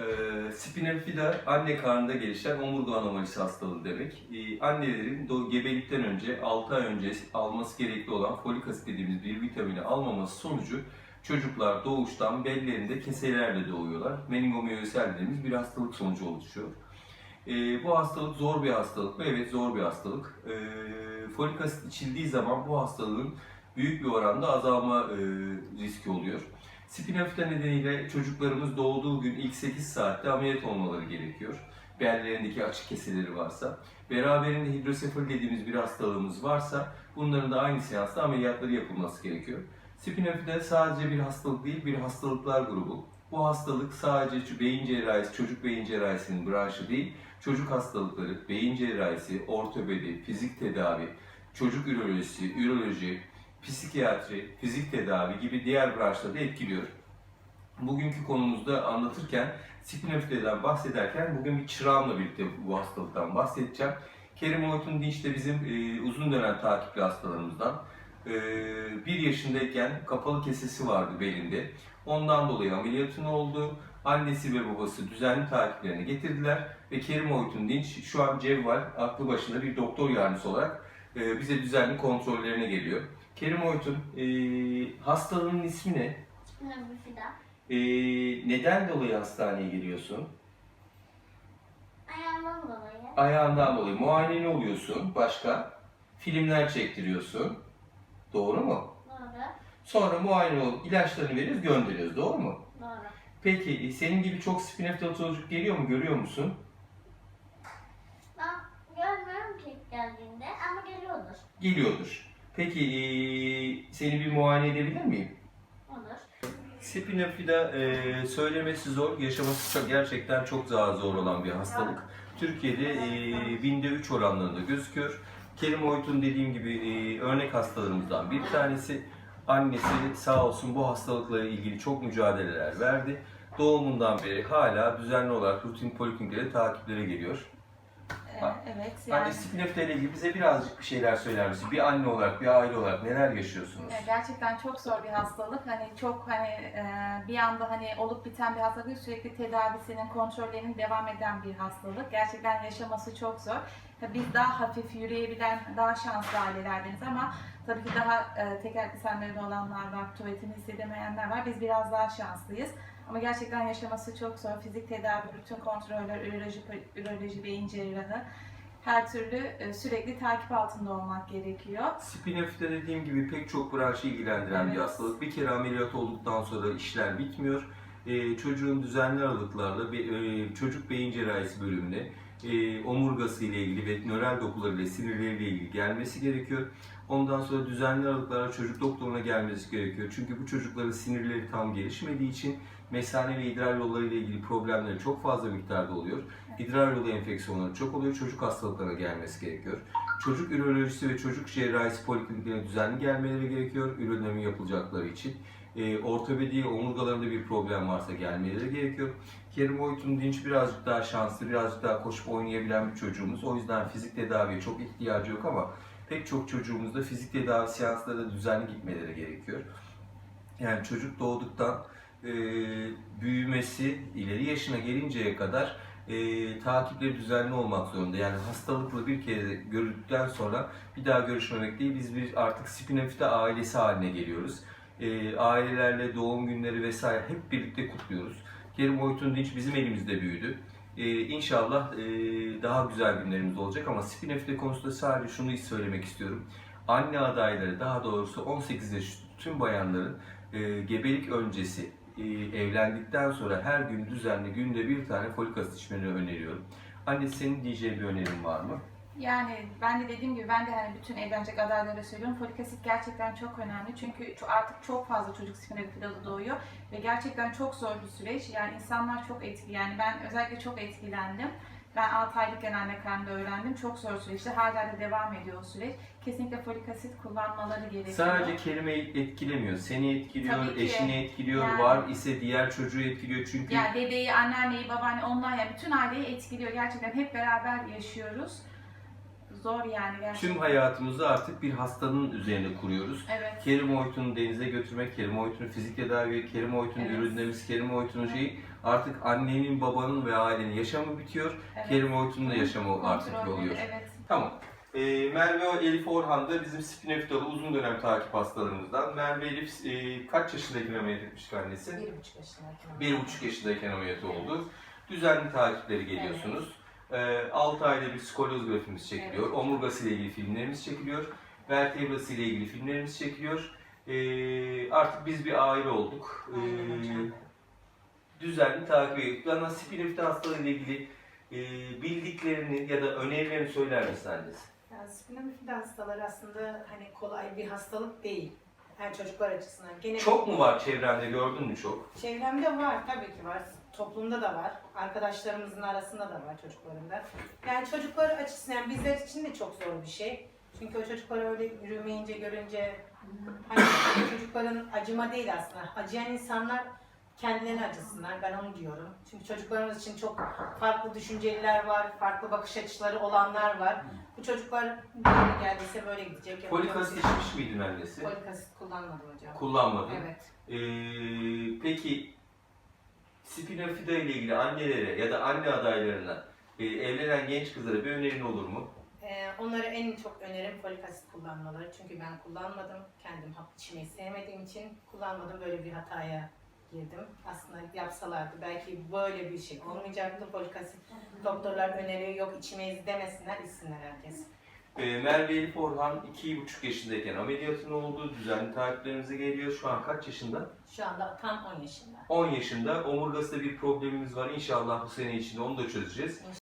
Ee, spinal fida anne karnında gelişen omurga anomalisi hastalığı demek. Ee, annelerin doğ- gebelikten önce 6 ay önce alması gerekli olan folik asit dediğimiz bir vitamini almaması sonucu çocuklar doğuştan bellerinde keselerle doğuyorlar. Meningomiyosel dediğimiz bir hastalık sonucu oluşuyor. Ee, bu hastalık zor bir hastalık mı? Evet zor bir hastalık. Ee, folik asit içildiği zaman bu hastalığın büyük bir oranda azalma e, riski oluyor. Spinafida nedeniyle çocuklarımız doğduğu gün ilk 8 saatte ameliyat olmaları gerekiyor. Bellerindeki açık keseleri varsa. Beraberinde hidrosefali dediğimiz bir hastalığımız varsa bunların da aynı seansta ameliyatları yapılması gerekiyor. Spinafida sadece bir hastalık değil, bir hastalıklar grubu. Bu hastalık sadece beyin cerrahisi, çocuk beyin cerrahisinin branşı değil, çocuk hastalıkları, beyin cerrahisi, ortopedi, fizik tedavi, çocuk ürolojisi, üroloji, psikiyatri, fizik tedavi gibi diğer branşları da etkiliyor. Bugünkü konumuzda anlatırken spinofileden bahsederken bugün bir çırağımla birlikte bu hastalıktan bahsedeceğim. Kerim Oytun Dinç de bizim e, uzun dönem takipli hastalarımızdan. E, bir yaşındayken kapalı kesesi vardı belinde. Ondan dolayı ameliyatın oldu. Annesi ve babası düzenli takiplerini getirdiler ve Kerim Oytun Dinç şu an cevval, aklı başında bir doktor yardımcısı olarak e, bize düzenli kontrollerine geliyor. Kerim Oytun, e, hastalığın ismi ne? Spinal bifida. E, neden dolayı hastaneye geliyorsun? Ayağımdan dolayı. Ayağından dolayı muayene oluyorsun. Başka? Filmler çektiriyorsun. Doğru mu? Doğru. Sonra muayene olup ilaçlarını veriyoruz, gönderiyoruz. Doğru mu? Doğru. Peki e, senin gibi çok spineftal çocuk geliyor mu? Görüyor musun? Ben görmüyorum ki geldiğinde ama geliyordur. Geliyordur. Peki e, seni bir muayene edebilir miyim? Olur. Spinafida e, söylemesi zor, yaşaması çok, gerçekten çok daha zor olan bir hastalık. Türkiye'de e, binde 3 oranlarında gözüküyor. Kerim Oytun dediğim gibi e, örnek hastalarımızdan bir tanesi. Annesi sağ olsun bu hastalıkla ilgili çok mücadeleler verdi. Doğumundan beri hala düzenli olarak rutin polikliniklere takiplere geliyor. Ha. Evet Yani yani spinafida ile ilgili bize birazcık bir şeyler söyler misin? Bir anne olarak, bir aile olarak neler yaşıyorsunuz? gerçekten çok zor bir hastalık. Hani çok hani e, bir anda hani olup biten bir hastalık sürekli tedavisinin, kontrollerinin devam eden bir hastalık. Gerçekten yaşaması çok zor. Tabii Biz daha hafif yürüyebilen, daha şanslı ailelerdeniz ama tabii ki daha e, tekerlekli sandalyeде olanlar var, tuvaletini hissedemeyenler var. Biz biraz daha şanslıyız. Ama gerçekten yaşaması çok zor. Fizik tedavi, bütün kontroller, üroloji, üroloji beyin cerrahı her türlü e, sürekli takip altında olmak gerekiyor. Spinafida dediğim gibi pek çok branşı ilgilendiren bir Evet. hastalık. Bir kere ameliyat olduktan sonra işler bitmiyor. Ee, çocuğun düzenli aralıklarla bir, e, çocuk beyin cerrahisi bölümüne e, omurgası ile ilgili ve nöral dokuları ile sinirleriyle ilgili gelmesi gerekiyor. Ondan sonra düzenli aralıklarla çocuk doktoruna gelmesi gerekiyor. Çünkü bu çocukların sinirleri tam gelişmediği için mesane ve idrar yolları ile ilgili problemleri çok fazla miktarda oluyor. İdrar yolu enfeksiyonları çok oluyor. Çocuk hastalıklarına gelmesi gerekiyor. Çocuk ürolojisi ve çocuk cerrahisi polikliniklerine düzenli gelmeleri gerekiyor. Ürolomi yapılacakları için. E, ortopedi, omurgalarında bir problem varsa gelmeleri gerekiyor. Kerim Oytun Dinç birazcık daha şanslı, birazcık daha koşup oynayabilen bir çocuğumuz. O yüzden fizik tedaviye çok ihtiyacı yok ama pek çok çocuğumuzda fizik tedavi seanslarına düzenli gitmeleri gerekiyor. Yani çocuk doğduktan e, büyümesi, ileri yaşına gelinceye kadar e, takipleri düzenli olmak zorunda. Yani hastalıklı bir kere görüldükten sonra bir daha görüşmemek değil, biz bir artık spinafida ailesi haline geliyoruz. E, ailelerle doğum günleri vesaire hep birlikte kutluyoruz. Kerim Oytun Dinç bizim elimizde büyüdü. E, inşallah e, daha güzel günlerimiz olacak ama spinafida konusunda sadece şunu söylemek istiyorum. Anne adayları daha doğrusu 18 yaş tüm bayanların e, gebelik öncesi e, evlendikten sonra her gün düzenli günde bir tane folik asit içmeni öneriyorum. Anne senin diyeceğin bir önerin var mı? Yani ben de dediğim gibi ben de hani bütün evlenecek adaylara söylüyorum. Folik asit gerçekten çok önemli. Çünkü artık çok fazla çocuk spinalifidalı doğuyor. Ve gerçekten çok zor bir süreç. Yani insanlar çok etkili. Yani ben özellikle çok etkilendim. Ben 6 aylıkken anne karnında öğrendim. Çok zor süreçti. Hala da devam ediyor o süreç. Kesinlikle folik asit kullanmaları gerekiyor. Sadece kelimeyi etkilemiyor. Seni etkiliyor, Tabii ki. eşini etkiliyor, Yani. var ise diğer çocuğu etkiliyor çünkü Yani dedeyi, anneanneyi, babaanne onlar ya bütün aileyi etkiliyor. Gerçekten hep beraber yaşıyoruz. Zor yani gerçekten. tüm hayatımızı artık bir hastanın üzerine kuruyoruz. Evet. Kerim Oytun'u denize götürmek, Kerim Oytun'u fizik tedavi, Kerim Oytun'u Evet. ürünlemesi, Kerim Oytun'u Evet. şeyi Artık annenin, babanın ve ailenin yaşamı bitiyor. Evet. Kerim Oytun'un da yaşamı artık Kontrolleri, oluyor. Evet. Tamam. Ee, Merve ve Elif Orhan da bizim spineftalı uzun dönem takip hastalarımızdan. Merve Elif e, kaç yaşındayken ameliyat etmiştik annesi? Bir buçuk yaşındayken. Bir buçuk yaşındayken ameliyatı oldu. Düzenli takipleri geliyorsunuz. Ee, 6 ayda bir skolyoz grafimiz çekiliyor. Evet. Omurgası ile ilgili filmlerimiz çekiliyor. Vertebrası ile ilgili filmlerimiz çekiliyor. Ee, artık biz bir aile olduk. Hocam. düzenli takip ediyoruz. Bana spinefta hastalığı ile ilgili e, bildiklerini ya da önerilerini söyler misin annesi? Yani spinal bifida hastaları aslında hani kolay bir hastalık değil. Yani çocuklar açısından. Gene Çok mu var çevrende gördün mü çok? Çevremde var tabii ki var. Toplumda da var. Arkadaşlarımızın arasında da var çocuklarında. Yani çocuklar açısından yani bizler için de çok zor bir şey. Çünkü o çocuklar öyle yürümeyince görünce hani çocukların acıma değil aslında. Acıyan insanlar kendilerine acısınlar. Ben onu diyorum. Çünkü çocuklarımız için çok farklı düşünceliler var, farklı bakış açıları olanlar var. Bu çocuklar böyle geldiyse böyle gidecek. Folik asit içmiş miydin annesi? Folik asit kullanmadı hocam. Kullanmadın. Evet. Ee, peki spinofida ile ilgili annelere ya da anne adaylarına e, evlenen genç kızlara bir önerin olur mu? Ee, onlara en çok önerim folik asit kullanmaları. Çünkü ben kullanmadım. Kendim hap içmeyi sevmediğim için kullanmadım. Böyle bir hataya girdim. Aslında yapsalardı belki böyle bir şey olmayacaktı. Folik asit doktorlar öneriyor yok içmeyiz demesinler içsinler herkes. Ee, Merve Elif Orhan 2,5 yaşındayken ameliyatın oldu. Düzenli takiplerimize geliyor. Şu an kaç yaşında? Şu anda tam 10 yaşında. 10 yaşında. Omurgasında bir problemimiz var. İnşallah bu sene içinde onu da çözeceğiz.